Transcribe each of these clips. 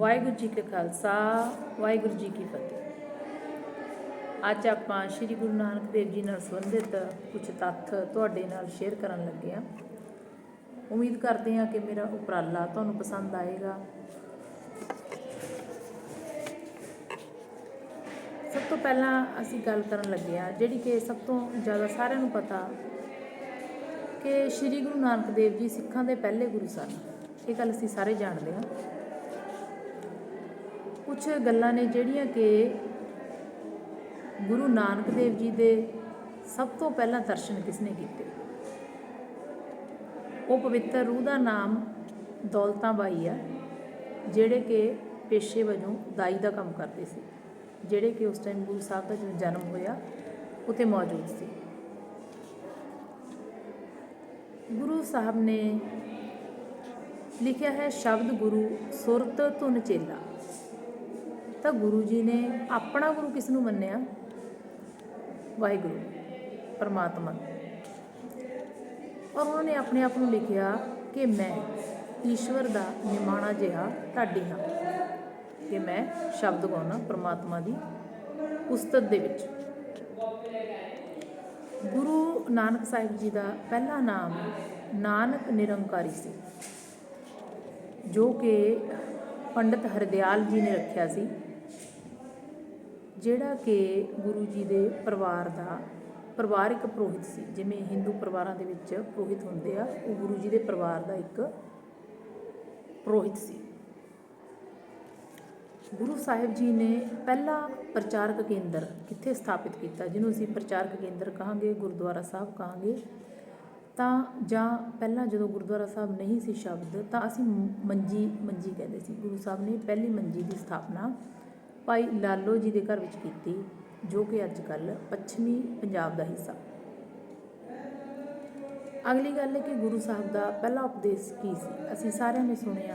ਵਾਹਿਗੁਰੂ ਜੀ ਕਾ ਖਾਲਸਾ, ਵਾਹਿਗੁਰੂ ਜੀ ਕੀ ਫਤਿਹ। ਅੱਜ ਆਪਾਂ ਸ੍ਰੀ ਗੁਰੂ ਨਾਨਕ ਦੇਵ ਜੀ ਨਾਲ ਸੰਬੰਧਿਤ ਕੁਝ ਤੱਥ ਤੁਹਾਡੇ ਨਾਲ ਸ਼ੇਅਰ ਕਰਨ ਲੱਗੇ ਹਾਂ। ਉਮੀਦ ਕਰਦੇ ਹਾਂ ਕਿ ਮੇਰਾ ਉਪਰਾਲਾ ਤੁਹਾਨੂੰ ਪਸੰਦ ਆਏਗਾ। ਸਭ ਤੋਂ ਪਹਿਲਾਂ ਅਸੀਂ ਗੱਲ ਕਰਨ ਲੱਗੇ ਹਾਂ, ਜਿਹੜੀ ਕਿ ਸਭ ਤੋਂ ਜ਼ਿਆਦਾ ਸਾਰਿਆਂ ਨੂੰ ਪਤਾ ਕਿ ਸ੍ਰੀ ਗੁਰੂ ਨਾਨਕ ਦੇਵ ਜੀ ਸਿੱਖਾਂ ਦੇ ਪਹਿਲੇ ਗੁਰੂ ਸਨ। ਇਹ ਗੱਲ ਅਸੀਂ ਸਾਰੇ ਜਾਣਦੇ ਹਾਂ। ਕੁਝ ਗੱਲਾਂ ਨੇ ਜਿਹੜੀਆਂ ਕਿ ਗੁਰੂ ਨਾਨਕ ਦੇਵ ਜੀ ਦੇ ਸਭ ਤੋਂ ਪਹਿਲਾਂ ਦਰਸ਼ਨ ਕਿਸਨੇ ਕੀਤੇ? ਉਹ ਪਵਿੱਤਰ ਰੂਹ ਦਾ ਨਾਮ ਦੌਲਤਾਂ ਬਾਈ ਆ, ਜਿਹੜੇ ਕਿ ਪੇਸ਼ੇ ਵਜੋਂ ਦਾਈ ਦਾ ਕੰਮ ਕਰਦੇ ਸੀ, ਜਿਹੜੇ ਕਿ ਉਸ ਟਾਈਮ ਗੁਰੂ ਸਾਹਿਬ ਦਾ ਜਦੋਂ ਜਨਮ ਹੋਇਆ ਉਤੇ ਮੌਜੂਦ ਸੀ। ਗੁਰੂ ਸਾਹਿਬ ਨੇ ਲਿਖਿਆ ਹੈ, ਸ਼ਬਦ ਗੁਰੂ ਸੁਰਤ ਧੁਨ ਚੇਲਾ। ਤਾਂ ਗੁਰੂ ਜੀ ਨੇ ਆਪਣਾ ਗੁਰੂ ਕਿਸ ਨੂੰ ਮੰਨਿਆ? ਵਾਹਿਗੁਰੂ, ਪਰਮਾਤਮਾ। ਔਰ ਉਹਨਾਂ ਨੇ ਆਪਣੇ ਆਪ ਨੂੰ ਲਿਖਿਆ ਕਿ ਮੈਂ ਈਸ਼ਵਰ ਦਾ ਨਿਮਾਣਾ ਜਿਹਾ ਢਾਡੀ ਹਾਂ। ਕਿ ਮੈਂ ਸ਼ਬਦ ਗਾਉਣਾ ਪਰਮਾਤਮਾ ਦੀ ਉਸਤਤ ਦੇ ਵਿੱਚ। ਗੁਰੂ ਨਾਨਕ ਸਾਹਿਬ ਜੀ ਦਾ ਪਹਿਲਾ ਨਾਮ ਨਾਨਕ ਨਿਰੰਕਾਰੀ ਸੀ, ਜੋ ਕਿ ਪੰਡਿਤ ਹਰਦਿਆਲ ਜੀ ਨੇ ਰੱਖਿਆ ਸੀ। ਜਿਹੜਾ ਕਿ ਗੁਰੂ ਜੀ ਦੇ ਪਰਿਵਾਰ ਦਾ ਪਰਿਵਾਰਿਕ ਪੁਰੋਹਿਤ ਸੀ, ਜਿਵੇਂ ਹਿੰਦੂ ਪਰਿਵਾਰਾਂ ਦੇ ਵਿੱਚ ਪੁਰੋਹਿਤ ਹੁੰਦੇ ਆ, ਉਹ ਗੁਰੂ ਜੀ ਦੇ ਪਰਿਵਾਰ ਦਾ ਇੱਕ ਪੁਰੋਹਿਤ ਸੀ। ਗੁਰੂ ਸਾਹਿਬ ਜੀ ਨੇ ਪਹਿਲਾ ਪ੍ਰਚਾਰਕ ਕੇਂਦਰ ਕਿੱਥੇ ਸਥਾਪਿਤ ਕੀਤਾ, ਜਿਹਨੂੰ ਅਸੀਂ ਪ੍ਰਚਾਰਕ ਕੇਂਦਰ ਕਹਾਂਗੇ, ਗੁਰਦੁਆਰਾ ਸਾਹਿਬ ਕਹਾਂਗੇ, ਤਾਂ ਜਾਂ ਪਹਿਲਾਂ ਜਦੋਂ ਗੁਰਦੁਆਰਾ ਸਾਹਿਬ ਨਹੀਂ ਸੀ ਸ਼ਬਦ, ਤਾਂ ਅਸੀਂ ਮੰਜੀ ਮੰਜੀ ਕਹਿੰਦੇ ਸੀ। ਗੁਰੂ ਸਾਹਿਬ ਨੇ ਪਹਿਲੀ ਮੰਜੀ ਦੀ ਸਥਾਪਨਾ ਭਾਈ ਲਾਲੋ ਜੀ ਦੇ ਘਰ ਵਿੱਚ ਕੀਤੀ, ਜੋ ਕਿ ਅੱਜ ਕੱਲ ਪੱਛਮੀ ਪੰਜਾਬ ਦਾ ਹਿੱਸਾ। ਅਗਲੀ ਗੱਲ ਹੈ ਕਿ ਗੁਰੂ ਸਾਹਿਬ ਦਾ ਪਹਿਲਾ ਉਪਦੇਸ਼ ਕੀ ਸੀ? ਅਸੀਂ ਸਾਰਿਆਂ ਨੇ ਸੁਣਿਆ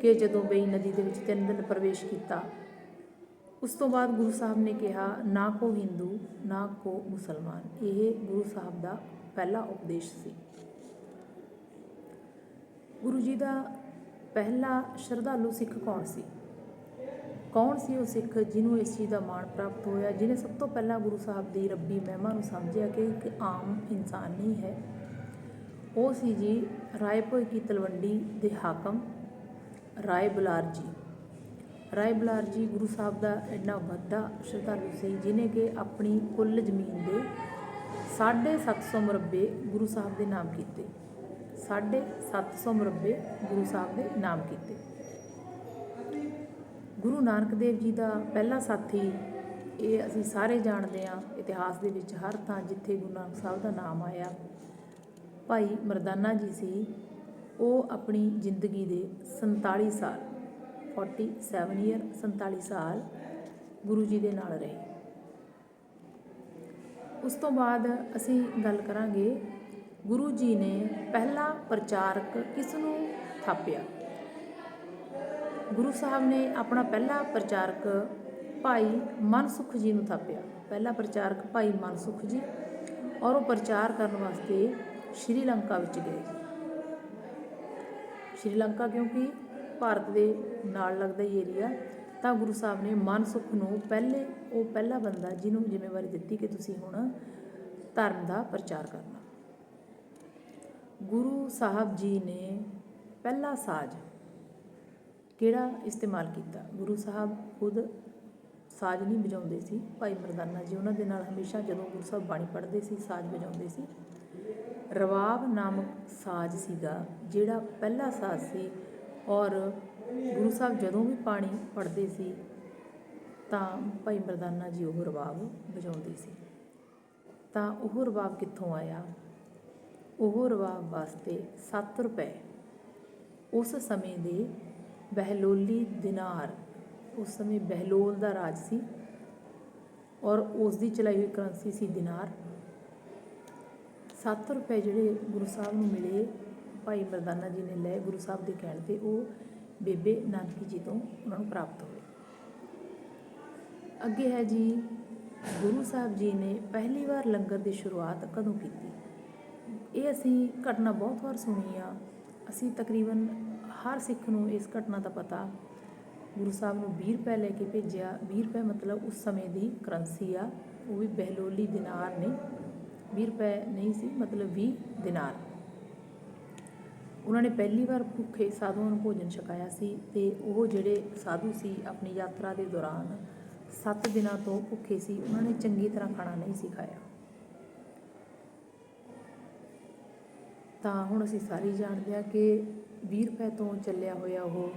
ਕਿ ਜਦੋਂ ਬਈ ਨਦੀ ਦੇ ਵਿੱਚ ਤਿੰਨ ਦਿਨ ਪ੍ਰਵੇਸ਼ ਕੀਤਾ, ਉਸ ਤੋਂ ਬਾਅਦ ਗੁਰੂ ਸਾਹਿਬ ਨੇ ਕਿਹਾ, ਨਾ ਕੋ ਹਿੰਦੂ, ਨਾ ਕੋ ਮੁਸਲਮਾਨ। ਇਹ ਗੁਰੂ ਸਾਹਿਬ ਦਾ ਪਹਿਲਾ ਉਪਦੇਸ਼ ਸੀ। ਗੁਰੂ ਜੀ ਦਾ ਪਹਿਲਾ ਸ਼ਰਧਾਲੂ ਸਿੱਖ ਕੌਣ ਸੀ? ਕੌਣ ਸੀ ਉਹ ਸਿੱਖ ਜਿਹਨੂੰ ਇਸ ਚੀਜ਼ ਦਾ ਮਾਣ ਪ੍ਰਾਪਤ ਹੋਇਆ, ਜਿਹਨੇ ਸਭ ਤੋਂ ਪਹਿਲਾਂ ਗੁਰੂ ਸਾਹਿਬ ਦੀ ਰੱਬੀ ਮਹਿਮਾ ਨੂੰ ਸਮਝਿਆ ਕਿ ਇੱਕ ਆਮ ਇਨਸਾਨ ਨਹੀਂ ਹੈ। ਉਹ ਸੀ ਜੀ ਰਾਏਪੁਰ ਕੀ ਤਲਵੰਡੀ ਦੇ ਹਾਕਮ ਰਾਏ ਬੁਲਾਰ ਜੀ। ਰਾਏ ਬੁਲਾਰ ਜੀ ਗੁਰੂ ਸਾਹਿਬ ਦਾ ਇੰਨਾ ਵੱਡਾ ਸ਼ਰਧਾਲੂ ਸੀ ਜਿਨੇ ਕਿ ਆਪਣੀ ਕੁੱਲ ਜ਼ਮੀਨ ਦੇ 750 ਮੁਰੱਬੇ ਗੁਰੂ ਸਾਹਿਬ ਦੇ ਨਾਮ ਕੀਤੇ। 750 ਮੁਰੱਬੇ ਗੁਰੂ ਸਾਹਿਬ ਦੇ ਨਾਮ ਕੀਤੇ। ਗੁਰੂ ਨਾਨਕ ਦੇਵ ਜੀ ਦਾ ਪਹਿਲਾ ਸਾਥੀ, ਇਹ ਅਸੀਂ ਸਾਰੇ ਜਾਣਦੇ ਹਾਂ, ਇਤਿਹਾਸ ਦੇ ਵਿੱਚ ਹਰ ਥਾਂ ਜਿੱਥੇ ਗੁਰੂ ਨਾਨਕ ਸਾਹਿਬ ਦਾ ਨਾਮ ਆਇਆ। ਭਾਈ ਮਰਦਾਨਾ ਜੀ ਸੀ, ਉਹ ਆਪਣੀ ਜ਼ਿੰਦਗੀ ਦੇ 47 ਸਾਲ 47 ਈਅਰ 47 ਸਾਲ ਗੁਰੂ ਜੀ ਦੇ ਨਾਲ ਰਹੇ। ਉਸ ਤੋਂ ਬਾਅਦ ਅਸੀਂ ਗੱਲ ਕਰਾਂਗੇ, ਗੁਰੂ ਜੀ ਨੇ ਪਹਿਲਾ ਪ੍ਰਚਾਰਕ ਕਿਸ ਨੂੰ ਥਾਪਿਆ? ਗੁਰੂ ਸਾਹਿਬ ਨੇ ਆਪਣਾ ਪਹਿਲਾ ਪ੍ਰਚਾਰਕ ਭਾਈ ਮਨਸੁਖ ਜੀ ਨੂੰ ਥਾਪਿਆ। ਪਹਿਲਾ ਪ੍ਰਚਾਰਕ ਭਾਈ ਮਨਸੁਖ ਜੀ ਔਰ ਉਹ ਪ੍ਰਚਾਰ ਕਰਨ ਵਾਸਤੇ ਸ਼੍ਰੀਲੰਕਾ ਵਿੱਚ ਗਏ ਸ਼੍ਰੀਲੰਕਾ ਕਿਉਂਕਿ ਭਾਰਤ ਦੇ ਨਾਲ ਲੱਗਦਾ ਹੀ ਏਰੀਆ ਤਾਂ ਗੁਰੂ ਸਾਹਿਬ ਨੇ ਮਨਸੁਖ ਨੂੰ ਪਹਿਲੇ ਉਹ ਪਹਿਲਾ ਬੰਦਾ ਜਿਹਨੂੰ ਜ਼ਿੰਮੇਵਾਰੀ ਦਿੱਤੀ ਕਿ ਤੁਸੀਂ ਹੁਣ ਧਰਮ ਦਾ ਪ੍ਰਚਾਰ ਕਰਨਾ। ਗੁਰੂ ਸਾਹਿਬ ਜੀ ਨੇ ਪਹਿਲਾ ਸਾਜ਼ ਕਿਹੜਾ ਇਸਤੇਮਾਲ ਕੀਤਾ? ਗੁਰੂ ਸਾਹਿਬ ਖੁਦ ਸਾਜ਼ ਨਹੀਂ ਵਜਾਉਂਦੇ ਸੀ। ਭਾਈ ਮਰਦਾਨਾ ਜੀ ਉਹਨਾਂ ਦੇ ਨਾਲ ਹਮੇਸ਼ਾ ਜਦੋਂ ਗੁਰੂ ਸਾਹਿਬ ਬਾਣੀ ਪੜ੍ਹਦੇ ਸੀ, ਸਾਜ਼ ਵਜਾਉਂਦੇ ਸੀ। ਰਵਾਬ ਨਾਮਕ ਸਾਜ਼ ਸੀਗਾ, ਜਿਹੜਾ ਪਹਿਲਾ ਸਾਜ਼ ਸੀ ਔਰ ਗੁਰੂ ਸਾਹਿਬ ਜਦੋਂ ਵੀ ਪਾਣੀ ਪੜ੍ਹਦੇ ਸੀ ਤਾਂ ਭਾਈ ਮਰਦਾਨਾ ਜੀ ਉਹ ਰਵਾਬ ਵਜਾਉਂਦੇ ਸੀ। ਤਾਂ ਉਹ ਰਵਾਬ ਕਿੱਥੋਂ ਆਇਆ? ਉਹ ਰਵਾਬ ਵਾਸਤੇ 7 ਰੁਪਏ ਉਸ ਸਮੇਂ ਦੇ ਬਹਿਲੋਲੀ ਦਿਨਾਰ। ਉਸ ਸਮੇਂ ਬਹਿਲੋਲ ਦਾ ਰਾਜ ਸੀ ਔਰ ਉਸ ਦੀ ਚਲਾਈ ਹੋਈ ਕਰੰਸੀ ਸੀ ਦਿਨਾਰ। 7 ਰੁਪਏ ਜਿਹੜੇ ਗੁਰੂ ਸਾਹਿਬ ਨੂੰ ਮਿਲੇ, ਭਾਈ ਮਰਦਾਨਾ ਜੀ ਨੇ ਲਏ ਗੁਰੂ ਸਾਹਿਬ ਦੇ ਕਹਿਣ ਤੇ ਉਹ ਬੇਬੇ ਨਾਨਕੀ ਜੀ ਤੋਂ ਉਹਨਾਂ ਨੂੰ ਪ੍ਰਾਪਤ ਹੋਏ। ਅੱਗੇ ਹੈ ਜੀ, ਗੁਰੂ ਸਾਹਿਬ ਜੀ ਨੇ ਪਹਿਲੀ ਵਾਰ ਲੰਗਰ ਦੀ ਸ਼ੁਰੂਆਤ ਕਦੋਂ ਕੀਤੀ? ਇਹ ਅਸੀਂ ਘਟਨਾ ਬਹੁਤ ਵਾਰ ਸੁਣੀ ਆ। ਅਸੀਂ ਤਕਰੀਬਨ ਹਰ ਸਿੱਖ ਨੂੰ ਇਸ ਘਟਨਾ ਦਾ ਪਤਾ ਗੁਰੂ ਸਾਹਿਬ ਨੂੰ 20 ਰੁਪਏ ਲੈ ਕੇ ਭੇਜਿਆ। 20 ਰੁਪਏ ਮਤਲਬ ਉਸ ਸਮੇਂ ਦੀ ਕਰੰਸੀ ਆ, ਉਹ ਵੀ ਬਹਿਲੋਲੀ ਦਿਨਾਰ ਨੇ। 20 ਰੁਪਏ ਨਹੀਂ ਸੀ, ਮਤਲਬ 20 ਦਿਨਾਰ। ਉਹਨਾਂ ਨੇ ਪਹਿਲੀ ਵਾਰ ਭੁੱਖੇ ਸਾਧੂਆਂ ਨੂੰ ਭੋਜਨ ਛਕਾਇਆ ਸੀ ਤੇ ਉਹ ਜਿਹੜੇ ਸਾਧੂ ਸੀ ਆਪਣੀ ਯਾਤਰਾ ਦੇ ਦੌਰਾਨ 7 ਦਿਨਾਂ ਤੋਂ ਭੁੱਖੇ ਸੀ, ਉਹਨਾਂ ਨੇ ਚੰਗੀ ਤਰ੍ਹਾਂ ਖਾਣਾ ਨਹੀਂ ਸੀ ਖਾਇਆ। ਤਾਂ ਹੁਣ ਅਸੀਂ ਸਾਰੇ ਜਾਣਦੇ ਹਾਂ ਕਿ ਵੀਹ ਰੁਪਏ ਤੋਂ ਚੱਲਿਆ ਹੋਇਆ ਉਹ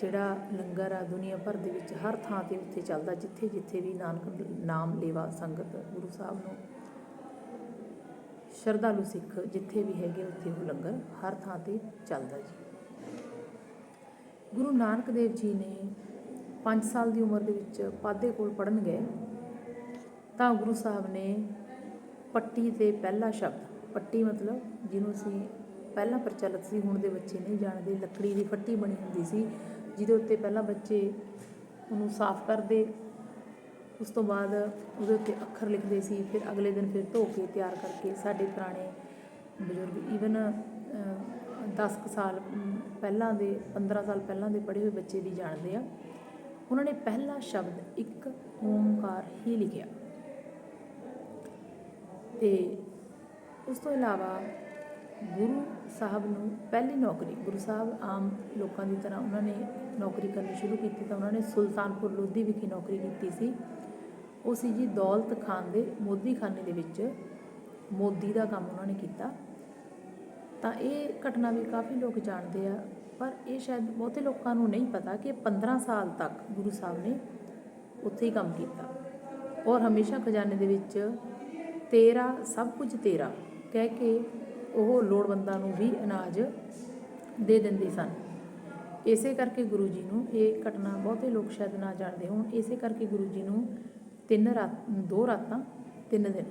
ਜਿਹੜਾ ਲੰਗਰ ਆ ਦੁਨੀਆ ਭਰ ਦੇ ਵਿੱਚ ਹਰ ਥਾਂ ਤੇ ਉੱਥੇ ਚੱਲਦਾ, ਜਿੱਥੇ ਜਿੱਥੇ ਵੀ ਨਾਨਕ ਨਾਮ ਲੇਵਾ ਸੰਗਤ ਗੁਰੂ ਸਾਹਿਬ ਨੂੰ ਸ਼ਰਧਾਲੂ ਸਿੱਖ ਜਿੱਥੇ ਵੀ ਹੈਗੇ ਉੱਥੇ ਉਹ ਲੰਗਰ ਹਰ ਥਾਂ ਤੇ ਚੱਲਦਾ ਜੀ। ਗੁਰੂ ਨਾਨਕ ਦੇਵ ਜੀ ਨੇ 5 ਸਾਲ ਦੀ ਉਮਰ ਦੇ ਵਿੱਚ ਪਾਦੇ ਕੋਲ ਪੜਨ ਗਏ ਤਾਂ ਗੁਰੂ ਸਾਹਿਬ ਨੇ ਪੱਟੀ ਤੇ ਪਹਿਲਾ ਸ਼ਬਦ ਪੱਟੀ ਮਤਲਬ ਜਿਹਨੂੰ ਅਸੀਂ ਪਹਿਲਾਂ ਪ੍ਰਚਲਿਤ ਸੀ, ਹੁਣ ਦੇ ਬੱਚੇ ਨਹੀਂ ਜਾਣਦੇ। ਲੱਕੜੀ ਦੀ ਫੱਟੀ ਬਣੀ ਹੁੰਦੀ ਸੀ, ਜਿਹਦੇ ਉੱਤੇ ਪਹਿਲਾਂ ਬੱਚੇ ਉਹਨੂੰ ਸਾਫ਼ ਕਰਦੇ। ਉਸ ਤੋਂ ਬਾਅਦ ਉਹਦੇ ਉੱਤੇ ਅੱਖਰ ਲਿਖਦੇ ਸੀ, ਫਿਰ ਅਗਲੇ ਦਿਨ ਫਿਰ ਧੋ ਕੇ ਤਿਆਰ ਕਰਕੇ ਸਾਡੇ ਪੁਰਾਣੇ ਬਜ਼ੁਰਗ ਈਵਨ 10 ਸਾਲ ਪਹਿਲਾਂ ਦੇ 15 ਸਾਲ ਪਹਿਲਾਂ ਦੇ ਪੜ੍ਹੇ ਹੋਏ ਬੱਚੇ ਵੀ ਜਾਣਦੇ ਆ। ਉਹਨਾਂ ਨੇ ਪਹਿਲਾ ਸ਼ਬਦ ਇੱਕ ਓਮਕਾਰ ਹੀ ਲਿਖਿਆ। ਤੇ ਉਸ ਤੋਂ ਇਲਾਵਾ ਗੁਰੂ ਸਾਹਿਬ ਨੂੰ ਪਹਿਲੀ ਨੌਕਰੀ, ਗੁਰੂ ਸਾਹਿਬ ਆਮ ਲੋਕਾਂ ਦੀ ਤਰ੍ਹਾਂ ਉਹਨਾਂ ਨੇ ਨੌਕਰੀ ਕਰਨੀ ਸ਼ੁਰੂ ਕੀਤੀ ਤਾਂ ਉਹਨਾਂ ਨੇ ਸੁਲਤਾਨਪੁਰ ਲੋਧੀ ਵਿਖੇ ਨੌਕਰੀ ਕੀਤੀ ਸੀ। ਉਹ ਸੀ ਜੀ ਦੌਲਤ ਖਾਨ ਦੇ ਮੋਦੀ ਖਾਨੇ ਦੇ ਵਿੱਚ ਮੋਦੀ ਦਾ ਕੰਮ ਉਹਨਾਂ ਨੇ ਕੀਤਾ। ਤਾਂ ਇਹ ਘਟਨਾ ਵੀ ਕਾਫੀ ਲੋਕ ਜਾਣਦੇ ਆ, ਪਰ ਇਹ ਸ਼ਾਇਦ ਬਹੁਤੇ ਲੋਕਾਂ ਨੂੰ ਨਹੀਂ ਪਤਾ ਕਿ 15 ਸਾਲ ਤੱਕ ਗੁਰੂ ਸਾਹਿਬ ਨੇ ਉੱਥੇ ਹੀ ਕੰਮ ਕੀਤਾ। ਔਰ ਹਮੇਸ਼ਾ ਖਜ਼ਾਨੇ ਦੇ ਵਿੱਚ ਤੇਰਾ, ਸਭ ਕੁਝ ਤੇਰਾ। ਕਹਿ ਕੇ ਉਹ ਲੋੜਵੰਦਾਂ ਨੂੰ ਵੀ ਅਨਾਜ ਦੇ ਦਿੰਦੇ ਸਨ। ਇਸੇ ਕਰਕੇ ਗੁਰੂ ਜੀ ਨੂੰ ਇਹ ਘਟਨਾ ਬਹੁਤੇ ਲੋਕ ਸ਼ਾਇਦ ਨਾ ਜਾਣਦੇ ਹੋਣ। ਇਸੇ ਕਰਕੇ ਗੁਰੂ ਜੀ ਨੂੰ ਤਿੰਨ ਰਾਤ ਦੋ ਰਾਤਾਂ ਤਿੰਨ ਦਿਨ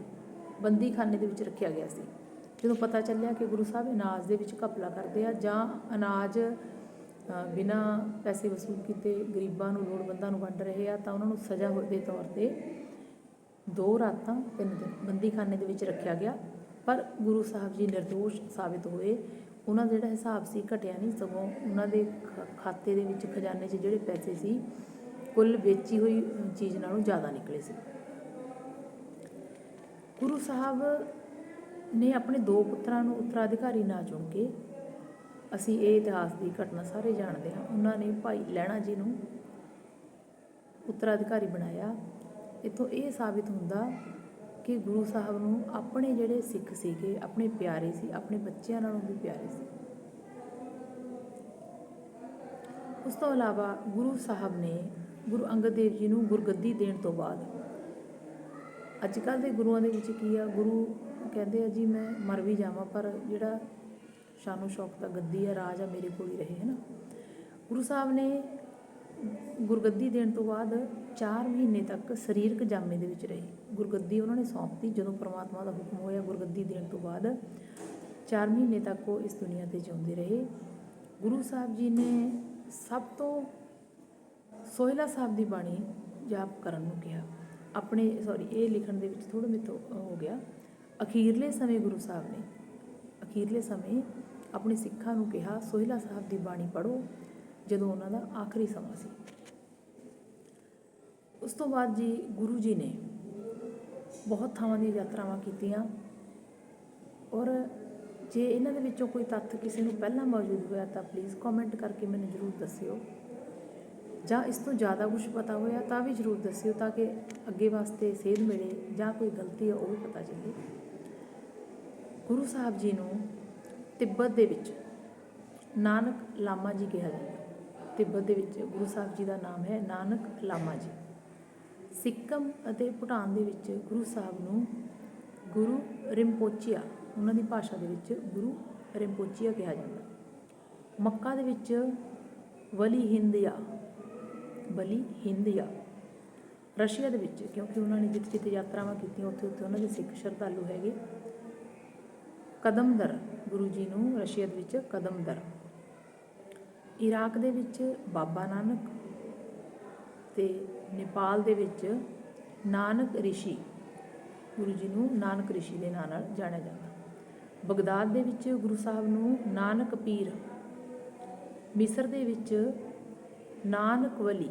ਬੰਦੀਖਾਨੇ ਦੇ ਵਿੱਚ ਰੱਖਿਆ ਗਿਆ ਸੀ। ਜਦੋਂ ਪਤਾ ਚੱਲਿਆ ਕਿ ਗੁਰੂ ਸਾਹਿਬ ਅਨਾਜ ਦੇ ਵਿੱਚ ਘਪਲਾ ਕਰਦੇ ਆ ਜਾਂ ਅਨਾਜ ਅ, ਬਿਨਾਂ ਪੈਸੇ ਵਸੂਲ ਕੀਤੇ ਗਰੀਬਾਂ ਨੂੰ ਲੋੜਵੰਦਾਂ ਨੂੰ ਵੰਡ ਰਹੇ ਆ ਤਾਂ ਉਹਨਾਂ ਨੂੰ ਸਜ਼ਾ ਹੋ- ਦੇ ਤੌਰ ਤੇ ਦੋ ਰਾਤਾਂ ਤਿੰਨ ਦਿਨ ਬੰਦੀਖਾਨੇ ਦੇ ਵਿੱਚ ਰੱਖਿਆ ਗਿਆ। ਪਰ ਗੁਰੂ ਸਾਹਿਬ ਜੀ ਨਿਰਦੋਸ਼ ਸਾਬਿਤ ਹੋਏ। ਉਹਨਾਂ ਦਾ ਜਿਹੜਾ ਹਿਸਾਬ ਸੀ ਘਟਿਆ ਨਹੀਂ, ਸਗੋਂ ਉਹਨਾਂ ਦੇ ਖ- ਖਾਤੇ ਦੇ ਵਿੱਚ ਖਜ਼ਾਨੇ 'ਚ ਜਿਹੜੇ ਪੈਸੇ ਸੀ, ਕੁੱਲ ਵੇਚੀ ਹੋਈ ਚੀਜ਼ ਨਾਲੋਂ ਜ਼ਿਆਦਾ ਨਿਕਲੇ ਸੀ। ਗੁਰੂ ਸਾਹਿਬ ਨੇ ਆਪਣੇ ਦੋ ਪੁੱਤਰਾਂ ਨੂੰ ਉੱਤਰਾਧਿਕਾਰੀ ਨਾ ਚੁਣ ਕੇ ਅਸੀਂ ਇਹ ਇਤਿਹਾਸ ਦੀ ਘਟਨਾ ਸਾਰੇ ਜਾਣਦੇ ਹਾਂ। ਉਹਨਾਂ ਨੇ ਭਾਈ ਲਹਿਣਾ ਜੀ ਨੂੰ ਉੱਤਰਾਧਿਕਾਰੀ ਬਣਾਇਆ। ਇਥੋਂ ਇਹ ਸਾਬਿਤ ਹੁੰਦਾ ਕਿ ਗੁਰੂ ਸਾਹਿਬ ਨੂੰ ਆਪਣੇ ਜਿਹੜੇ ਸਿੱਖ ਸੀਗੇ, ਆਪਣੇ ਪਿਆਰੇ ਸੀ, ਆਪਣੇ ਬੱਚਿਆਂ ਨਾਲੋਂ ਵੀ ਪਿਆਰੇ ਸੀ। ਉਸ ਤੋਂ ਇਲਾਵਾ ਗੁਰੂ ਸਾਹਿਬ ਨੇ ਗੁਰੂ ਅੰਗਦ ਦੇਵ ਜੀ ਨੂੰ ਗੁਰਗੱਦੀ ਦੇਣ ਤੋਂ ਬਾਅਦ ਅੱਜ ਕੱਲ੍ਹ ਦੇ ਗੁਰੂਆਂ ਦੇ ਵਿੱਚ ਕੀ ਆ, ਗੁਰੂ ਕਹਿੰਦੇ ਆ, ਜੀ, ਮੈਂ ਮਰ ਵੀ ਜਾਵਾਂ, ਪਰ ਜਿਹੜਾ ਸ਼ਾਨੋ ਸ਼ੌਕ ਦਾ ਗੱਦੀ ਆ, ਰਾਜ ਆ, ਮੇਰੇ ਕੋਲ ਹੀ ਰਹੇ ਹੈ ਨਾ ਗੁਰੂ ਸਾਹਿਬ ਨੇ ਗੁਰਗੱਦੀ ਦੇਣ ਤੋਂ ਬਾਅਦ 4 ਮਹੀਨੇ ਤੱਕ ਸਰੀਰਕ ਜਾਮੇ ਦੇ ਵਿੱਚ ਰਹੇ। ਗੁਰਗੱਦੀ ਉਹਨਾਂ ਨੇ ਸੌਂਪਤੀ ਜਦੋਂ ਪ੍ਰਮਾਤਮਾ ਦਾ ਹੁਕਮ ਹੋਇਆ ਗੁਰਗੱਦੀ ਦੇਣ ਤੋਂ ਬਾਅਦ। 4 ਮਹੀਨੇ ਤੱਕ ਉਹ ਇਸ ਦੁਨੀਆ ਤੇ ਜਿਉਂਦੇ ਰਹੇ। ਗੁਰੂ ਸਾਹਿਬ ਜੀ ਨੇ ਸਭ ਤੋਂ ਸੋਹਿਲਾ ਸਾਹਿਬ ਦੀ ਬਾਣੀ ਜਾਪ ਕਰਨ ਨੂੰ ਕਿਹਾ। ਆਪਣੇ ਸੌਰੀ ਇਹ ਲਿਖਣ ਦੇ ਵਿੱਚ ਥੋੜਾ ਮਿੱਥੋ ਹੋ ਗਿਆ। ਅਖੀਰਲੇ ਸਮੇਂ ਗੁਰੂ ਸਾਹਿਬ ਨੇ, ਅਖੀਰਲੇ ਸਮੇਂ ਆਪਣੇ ਸਿੱਖਾਂ ਨੂੰ ਕਿਹਾ, ਸੋਹਿਲਾ ਸਾਹਿਬ ਦੀ ਬਾਣੀ ਪੜ੍ਹੋ, ਜਦੋਂ ਉਹਨਾਂ ਦਾ ਆਖਰੀ ਸਮਾਂ ਸੀ। ਉਸ ਤੋਂ ਬਾਅਦ ਜੀ ਗੁਰੂ ਜੀ ਨੇ ਬਹੁਤ ਥਾਵਾਂ ਦੀਆਂ ਯਾਤਰਾਵਾਂ ਕੀਤੀਆਂ ਔਰ ਜੇ ਇਹਨਾਂ ਦੇ ਵਿੱਚੋਂ ਕੋਈ ਤੱਥ ਕਿਸੇ ਨੂੰ ਪਹਿਲਾਂ ਮੌਜੂਦ ਹੋਇਆ ਤਾਂ ਪਲੀਜ਼ ਕਮੈਂਟ ਕਰਕੇ ਮੈਨੂੰ ਜ਼ਰੂਰ ਦੱਸਿਓ। ਜਾਂ ਇਸ ਤੋਂ ਜ਼ਿਆਦਾ ਕੁਝ ਪਤਾ ਹੋਇਆ ਤਾਂ ਵੀ ਜ਼ਰੂਰ ਦੱਸਿਓ ਤਾਂ ਕਿ ਅੱਗੇ ਵਾਸਤੇ ਸੇਧ ਮਿਲੇ ਜਾਂ ਕੋਈ ਗਲਤੀ ਹੈ ਉਹ ਵੀ ਪਤਾ ਚੱਲੇ। ਗੁਰੂ ਸਾਹਿਬ ਜੀ ਨੂੰ ਤਿੱਬਤ ਦੇ ਵਿੱਚ ਨਾਨਕ ਲਾਮਾ ਜੀ ਕਿਹਾ ਜਾਂਦਾ। ਤਿੱਬਤ ਦੇ ਵਿੱਚ ਗੁਰੂ ਸਾਹਿਬ ਜੀ ਦਾ ਨਾਮ ਹੈ ਨਾਨਕ ਲਾਮਾ ਜੀ। ਸਿੱਕਮ ਅਤੇ ਭੂਟਾਨ ਦੇ ਵਿੱਚ ਗੁਰੂ ਸਾਹਿਬ ਨੂੰ ਗੁਰੂ ਰਿੰਪੋਚੀਆ ਉਹਨਾਂ ਦੀ ਭਾਸ਼ਾ ਦੇ ਵਿੱਚ ਗੁਰੂ ਰਿੰਪੋਚੀਆ ਕਿਹਾ ਜਾਂਦਾ। ਮੱਕਾ ਦੇ ਵਿੱਚ ਵਲੀ ਹਿੰਦਿਆ ਬਲੀ ਹਿੰਦਿਆ ਰਸ਼ੀਆ ਦੇ ਵਿੱਚ, ਕਿਉਂਕਿ ਉਹਨਾਂ ਨੇ ਜਿੱਥੇ ਜਿੱਥੇ ਯਾਤਰਾਵਾਂ ਕੀਤੀਆਂ, ਉੱਥੇ ਉੱਥੇ ਉਹਨਾਂ ਦੇ ਸਿੱਖ ਸ਼ਰਧਾਲੂ ਹੈਗੇ। ਕਦਮਦਰ, ਗੁਰੂ ਜੀ ਨੂੰ ਰਸ਼ੀਆ ਦੇ ਵਿੱਚ ਕਦਮਦਰ। ਇਰਾਕ ਦੇ ਵਿੱਚ ਬਾਬਾ ਨਾਨਕ ਤੇ ਨੇਪਾਲ ਦੇ ਵਿੱਚ ਨਾਨਕ ਰਿਸ਼ੀ, ਗੁਰੂ ਜੀ ਨੂੰ ਨਾਨਕ ਰਿਸ਼ੀ ਦੇ ਨਾਂ ਨਾਲ ਜਾਣਿਆ ਜਾਂਦਾ। ਬਗਦਾਦ ਦੇ ਵਿੱਚ ਗੁਰੂ ਸਾਹਿਬ ਨੂੰ ਨਾਨਕ ਪੀਰ, ਮਿਸਰ ਦੇ ਵਿੱਚ ਨਾਨਕ ਵਲੀ,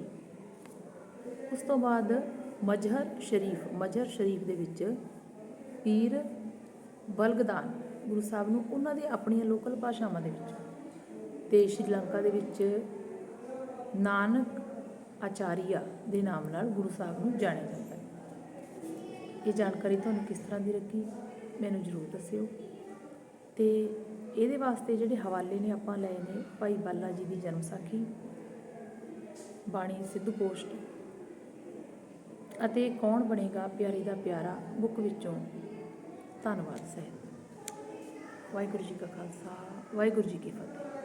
ਉਸ ਤੋਂ ਬਾਅਦ ਮਜਹਰ ਸ਼ਰੀਫ ਮਜਹਰ ਸ਼ਰੀਫ ਦੇ ਵਿੱਚ ਪੀਰ ਬਲਗਦਾਨ, ਗੁਰੂ ਸਾਹਿਬ ਨੂੰ ਉਹਨਾਂ ਦੀ ਆਪਣੀਆਂ ਲੋਕਲ ਭਾਸ਼ਾਵਾਂ ਦੇ ਵਿੱਚ। ਤੇ ਸ਼੍ਰੀਲੰਕਾ ਦੇ ਵਿੱਚ ਨਾਨਕ ਆਚਾਰੀਆ ਦੇ ਨਾਮ ਨਾਲ ਗੁਰੂ ਸਾਹਿਬ ਨੂੰ ਜਾਣਿਆ ਜਾਂਦਾ ਹੈ। ਇਹ ਜਾਣਕਾਰੀ ਤੁਹਾਨੂੰ ਕਿਸ ਤਰ੍ਹਾਂ ਦੀ ਲੱਗੀ, ਮੈਨੂੰ ਜ਼ਰੂਰ ਦੱਸਿਓ। ਤੇ ਇਹਦੇ ਵਾਸਤੇ ਜਿਹੜੇ ਹਵਾਲੇ ਨੇ ਆਪਾਂ ਲਏ ਨੇ, ਭਾਈ ਬਾਲਾ ਜੀ ਦੀ ਜਨਮ ਸਾਖੀ, ਬਾਣੀ ਸਿੱਧੂ ਪੋਸਟ, ਅਤੇ ਕੌਣ ਬਣੇਗਾ ਪਿਆਰੀ ਦਾ ਪਿਆਰਾ, ਬੁੱਕ ਵਿੱਚੋਂ। ਧੰਨਵਾਦ ਸਹਿਤ। ਵਾਹਿਗੁਰੂ ਜੀ ਕਾ ਖਾਲਸਾ, ਵਾਹਿਗੁਰੂ ਜੀ ਕੀ ਫਤਿਹ।